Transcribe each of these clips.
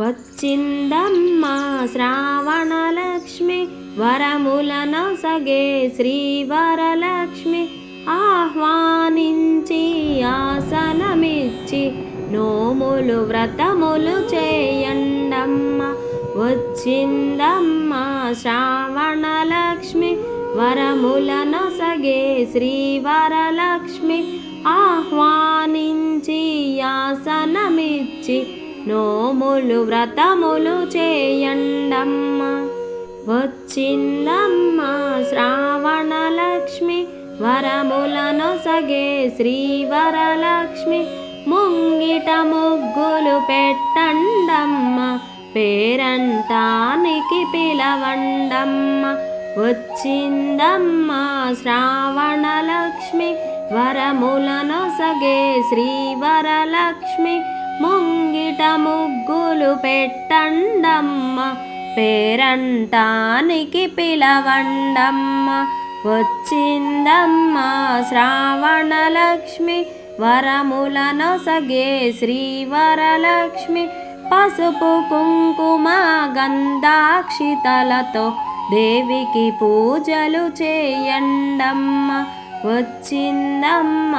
వచ్చిందమ్మ శ్రావణలక్ష్మి వరములన సగే శ్రీ వరలక్ష్మి ఆహ్వానించి ఆసనమిచ్చి నోములు వ్రతములు చేయండమ్మ. వచ్చిందమ్మ శ్రావణలక్ష్మి వరములన సగే శ్రీ వరలక్ష్మి ఆహ్వానించి ఆసనమిచ్చి నోములు వ్రతములు చేయండమ్మ. వచ్చిందమ్మ శ్రావణలక్ష్మి వరములను సగే శ్రీ వరలక్ష్మి ముంగిట ముగ్గులు పెట్టండమ్మ పేరంటానికి పిలవండమ్మ. వచ్చిందమ్మ శ్రావణలక్ష్మి వరములను సగే శ్రీ వరలక్ష్మి ముగ్గులు పెట్టండమ్మ పేరంటానికి పిలవండమ్మ. వచ్చిందమ్మ శ్రావణలక్ష్మి వరములను సగే శ్రీ వరలక్ష్మి పసుపు కుంకుమ గంధాక్షితలతో దేవికి పూజలు చేయండమ్మ. వచ్చిందమ్మ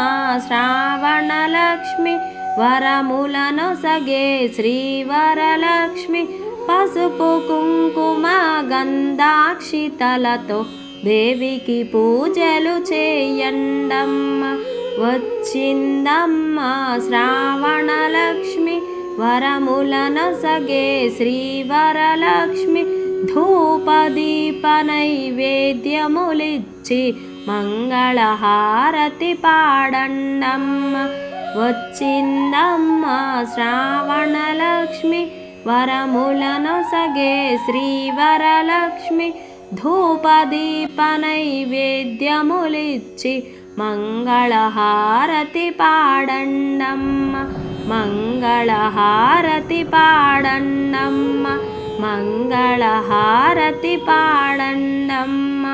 శ్రావణలక్ష్మి వరములను సగే శ్రీ వరలక్ష్మి పసుపు కుంకుమ గంధాక్షితలతో దేవికి పూజలు చేయండమ్మ. వచ్చిందమ్మ శ్రావణలక్ష్మి వరములను సగే శ్రీ వరలక్ష్మి ధూపదీప నైవేద్యములిచ్చి మంగళహారతి పాడండమ్మ వచ్చిందమ్మ శ్రావణలక్ష్మి వరములను సగే శ్రీ వరలక్ష్మి ధూపదీప నైవేద్యములిచ్చి మంగళహారతి పాడండమ్మ మంగళహారతి పాడండమ్మ మంగళహారతి పాడండమ్మ